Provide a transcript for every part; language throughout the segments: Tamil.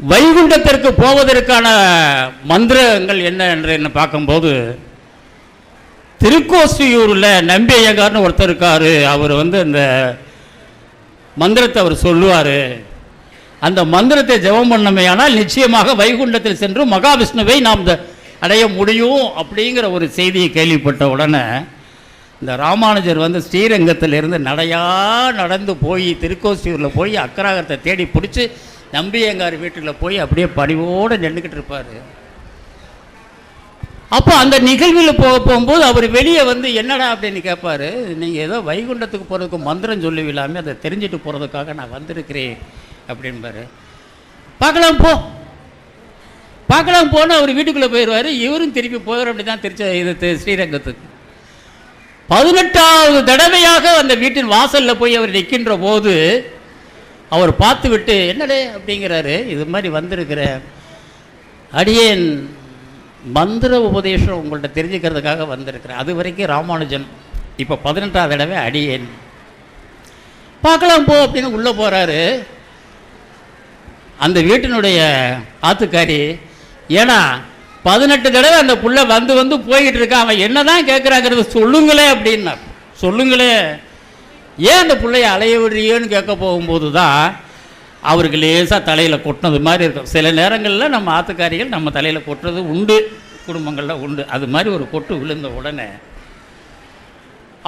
வைகுண்டத்திற்கு போவதற்கான மந்திரங்கள் என்ன என்று என்ன பார்க்கும்போது திருக்கோசியூரில் நம்பி ஐயங்கார்னு ஒருத்தர் இருக்கார். அவர் வந்து அந்த மந்திரத்தை அவர் சொல்லுவார். அந்த மந்திரத்தை ஜெபம் பண்ணமையானால் நிச்சயமாக வைகுண்டத்தில் சென்று மகாவிஷ்ணுவை நாம் அடைய முடியும் அப்படிங்கிற ஒரு செய்தியை கேள்விப்பட்ட உடனே இந்த ராமானுஜர் வந்து ஸ்ரீரங்கத்திலிருந்து நடையா நடந்து போய் திருக்கோசியூரில் போய் அக்கராகத்தை தேடி பிடிச்சி நம்பியங்கார் வீட்டில் போய் அப்படியே பணிவோடு நின்றுக்கிட்டு இருப்பார். அப்போ அந்த நிகழ்வில் போக போகும்போது அவர் வெளியே வந்து என்னடா அப்படின்னு கேட்பார் நீங்கள் ஏதோ வைகுண்டத்துக்கு போகிறதுக்கு மந்திரம் சொல்லுவில்லாமே அதை தெரிஞ்சுட்டு போகிறதுக்காக நான் வந்திருக்கிறேன் அப்படின்பாரு பார்க்கலாம் போ. பார்க்கலாம் போனால் அவர் வீட்டுக்குள்ளே போயிடுவார். இவரும் திருப்பி போயிடும் அப்படி தான் திருச்சி இது ஸ்ரீரங்கத்துக்கு. பதினெட்டாவது தடவையாக அந்த வீட்டின் வாசலில் போய் அவர் நிற்கின்ற போது அவர் பார்த்து விட்டு என்னடே அப்படிங்கிறாரு இது மாதிரி வந்திருக்கிற அடியேன் மந்திர உபதேசம் உங்கள்கிட்ட தெரிஞ்சுக்கிறதுக்காக வந்திருக்கிறேன் அது வரைக்கும் ராமானுஜன் இப்போ பதினெட்டாவது தடவை அடியேன். பார்க்கலாம் போ அப்படின்னு உள்ளே போகிறாரு அந்த வீட்டினுடைய ஆத்துக்காரி ஏன்னா பதினெட்டு தடவை அந்த புள்ள வந்து வந்து போய்கிட்டு இருக்கான் அவன் என்னதான் கேட்குறாங்கிறது சொல்லுங்களே அப்படின்னா சொல்லுங்களே ஏன் அந்த பிள்ளைய அலைய விடுறியேன்னு கேட்க போகும்போது தான் அவருக்கு லேசாக தலையில் கொட்டினது மாதிரி இருக்கும். சில நேரங்களில் நம்ம ஆத்துக்காரிகள் நம்ம தலையில் கொட்டுறது உண்டு குடும்பங்களில் உண்டு. அது மாதிரி ஒரு கொட்டு விழுந்த உடனே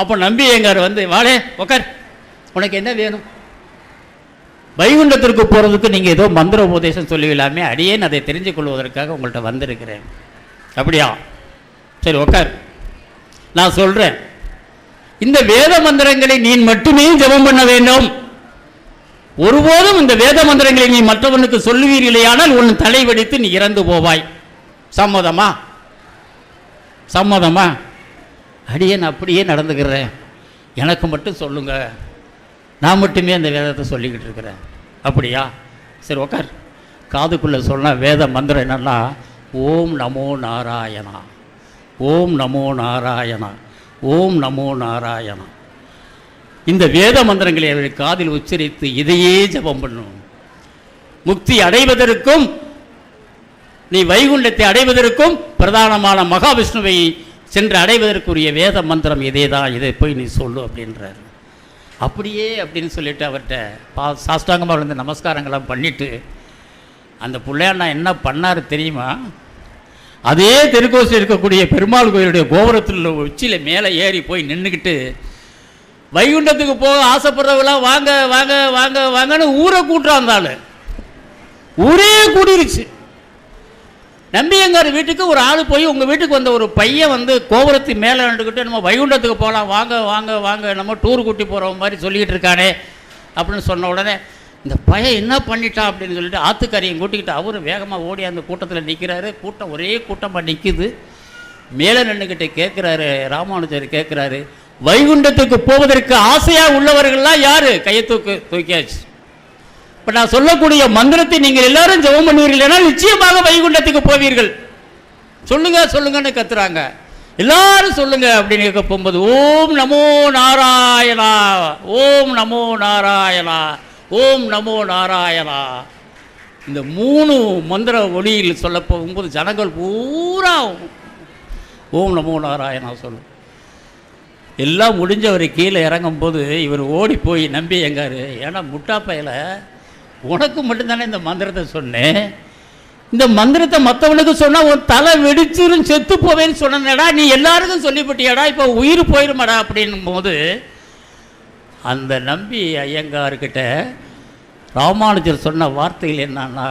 அப்போ நம்பி எங்கார் வந்து வாடே உக்கார். உனக்கு என்ன வேணும்? வைகுண்டத்திற்கு போகிறதுக்கு நீங்கள் ஏதோ மந்திர உபதேசம் சொல்லுவில்லாமே அடியேன் அதை தெரிஞ்சு கொள்வதற்காக உங்கள்கிட்ட வந்திருக்கிறேன். அப்படியா? சரி உக்கார். நான் சொல்கிறேன் இந்த வேத மந்திரங்களை நீ மட்டுமே ஜெபம் பண்ண வேண்டும். ஒருபோதும் இந்த வேத மந்திரங்களை நீ மற்றவனுக்கு சொல்லுவீர்களேயானால் உன் தலை வெடித்து நீ இறந்து போவாய். சம்மதமா? சம்மதமா? அடியேன் அப்படியே நடந்துக்கிறேன். எனக்கு மட்டும் சொல்லுங்க. நான் மட்டுமே அந்த வேதத்தை சொல்லிக்கிட்டு இருக்கிறேன். அப்படியா? சரி உக்கார். காதுக்குள்ளே சொன்ன வேத மந்திரம் என்னன்னா ஓம் நமோ நாராயணா. ஓம் நமோ நாராயணா. ஓம் நமோ நாராயணம். இந்த வேத மந்திரங்களை அவர்கள் காதில் உச்சரித்து இதையே ஜெபம் பண்ணும். முக்தி அடைவதற்கும் நீ வைகுண்டத்தை அடைவதற்கும் பிரதானமான மகாவிஷ்ணுவை சென்று அடைவதற்குரிய வேத மந்திரம் இதே தான் இதை போய் நீ சொல்லு அப்படின்றாரு. அப்படியே அப்படின்னு சொல்லிட்டு அவர்கிட்ட பா சாஷ்டாங்கமாக வந்து நமஸ்காரங்கள்லாம் பண்ணிவிட்டு அந்த பிள்ளையார் நான் என்ன பண்ணாரு தெரியுமா? அதே தெற்கோசில் இருக்கக்கூடிய பெருமாள் கோயிலுடைய கோபுரத்தில் உச்சியில் மேலே ஏறி போய் நின்றுக்கிட்டு வைகுண்டத்துக்கு போக ஆசைப்படுறவங்களாம் வாங்க வாங்க வாங்க வாங்கன்னு ஊரை கூட்டுறான் அந்த ஊரே கூடிருச்சு. நம்பியங்கார் வீட்டுக்கு ஒரு ஆள் போய் உங்கள் வீட்டுக்கு வந்த ஒரு பையன் வந்து கோபுரத்து மேலே நின்றுக்கிட்டு நம்ம வைகுண்டத்துக்கு போகலாம் வாங்க வாங்க வாங்க நம்ம டூர் கூட்டி போகிற மாதிரி சொல்லிக்கிட்டு இருக்கானே அப்படின்னு சொன்ன உடனே இந்த பையன் என்ன பண்ணிட்டான் அப்படின்னு சொல்லிட்டு ஆத்துக்காரியும் கூட்டிக்கிட்டு அவரும் வேகமாக ஓடி அந்த கூட்டத்தில் நிற்கிறாரு கூட்டம் ஒரே கூட்டமாக நிற்கிது மேலே நின்றுக்கிட்டு கேட்குறாரு ராமானுஜர் கேட்குறாரு வைகுண்டத்துக்கு போவதற்கு ஆசையாக உள்ளவர்கள்லாம் யார்? கையை தூக்கு தூக்கியாச்சு. இப்போ நான் சொல்லக்கூடிய மந்திரத்தை நீங்கள் எல்லாரும் ஜெபம் பண்ணுவீர்கள்னா நிச்சயமாக வைகுண்டத்துக்கு போவீர்கள். சொல்லுங்க சொல்லுங்கன்னு கத்துறாங்க. எல்லாரும் சொல்லுங்க அப்படின்னு கேட்க போகும்போது ஓம் நமோ நாராயணா ஓம் நமோ நாராயணா. ஓம் நமோ நாராயணா. இந்த மூணு மந்திர ஒளியில் சொல்ல போகும்போது ஜனங்கள் பூரா ஓம் நமோ நாராயணா சொல்லும். எல்லாம் முடிஞ்சவர் கீழே இறங்கும்போது இவர் ஓடி போய் நம்பி எங்கார்? ஏன்னா முட்டாப்பையில் உனக்கு மட்டும்தானே இந்த மந்திரத்தை சொன்னேன். இந்த மந்திரத்தை மற்றவனுக்கு சொன்னால் உன் தலை வெடிச்சிரும் செத்து போவேன்னு சொன்னேடா நீ எல்லாருக்கும் சொல்லிவிட்டியாடா இப்போ உயிர் போயிருமாடா அப்படின்னும் போது அந்த நம்பி ஐயங்கார்கிட்ட ராமானுஜர் சொன்ன வார்த்தைகள் என்னன்னா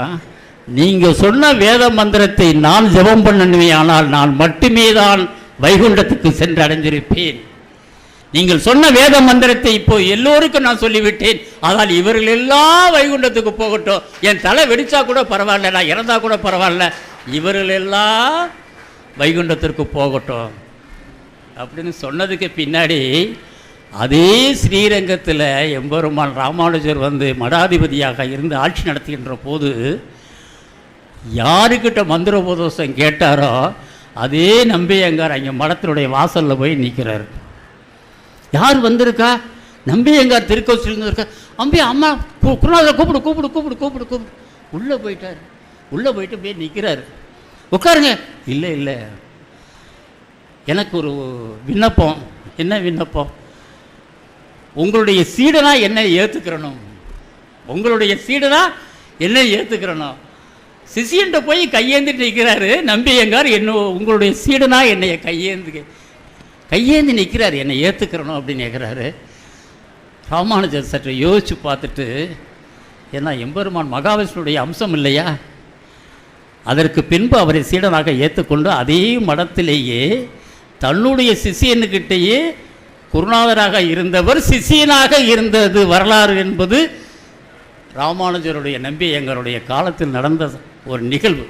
நீங்கள் சொன்ன வேத மந்திரத்தை நான் ஜெபம் பண்ணணுமே ஆனால் நான் மட்டுமே தான் வைகுண்டத்துக்கு சென்று அடைஞ்சிருப்பேன் நீங்கள் சொன்ன வேத மந்திரத்தை இப்போ எல்லோருக்கும் நான் சொல்லிவிட்டேன். ஆனால் இவர்கள் எல்லாம் வைகுண்டத்துக்கு போகட்டும். என் தலை வெடிச்சா கூட பரவாயில்ல நான் இறந்தா கூட பரவாயில்ல. இவர்கள் எல்லாம் வைகுண்டத்திற்கு போகட்டும். அப்படின்னு சொன்னதுக்கு பின்னாடி அதே ஸ்ரீரங்கத்தில் எம்பெருமான் ராமானுஜர் வந்து மடாதிபதியாக இருந்து ஆட்சி நடத்துகின்ற போது யாருக்கிட்ட மந்திர உபதேசம் கேட்டாரோ அதே நம்பியங்கார் அங்கே மடத்தினுடைய வாசலில் போய் நிற்கிறார் யார் வந்திருக்கா? நம்பியங்கார் திருக்கோசிலிருந்து இருக்கா? அம்பி அம்மா கு- குருநாதரை கூப்பிடு கூப்பிடு கூப்பிடு கூப்பிடு கூப்பிடு. உள்ளே போயிட்டார். உள்ளே போயிட்டு போய் நிற்கிறாரு உட்காருங்க. இல்லை இல்லை. எனக்கு ஒரு விண்ணப்பம். என்ன விண்ணப்பம்? உங்களுடைய சீடனா என்னை ஏற்றுக்கிறணும் உங்களுடைய சீடனா என்னை ஏற்றுக்கிறணும் சிசியன்ட்ட போய் கையேந்திட்டு நிற்கிறாரு நம்பியங்கார் என்ன உங்களுடைய சீடனா என்னைய கையேந்து கையேந்தி நிற்கிறாரு என்னை ஏற்றுக்கிறணும் அப்படின்னு கேட்குறாரு ராமானுஜர் சற்று யோசித்து பார்த்துட்டு ஏன்னா எம்பெருமான் மகாவிஷ்ணுடைய அம்சம் இல்லையா? அதற்கு பின்பு அவரை சீடனாக ஏற்றுக்கொண்டு அதே மடத்திலேயே தன்னுடைய சிஷியனுக்கிட்டேயே குருநாதராக இருந்தவர் சிசியனாக இருந்தது வரலாறு என்பது ராமானுஜருடைய நம்பி எங்களுடைய காலத்தில் நடந்த ஒரு நிகழ்வு.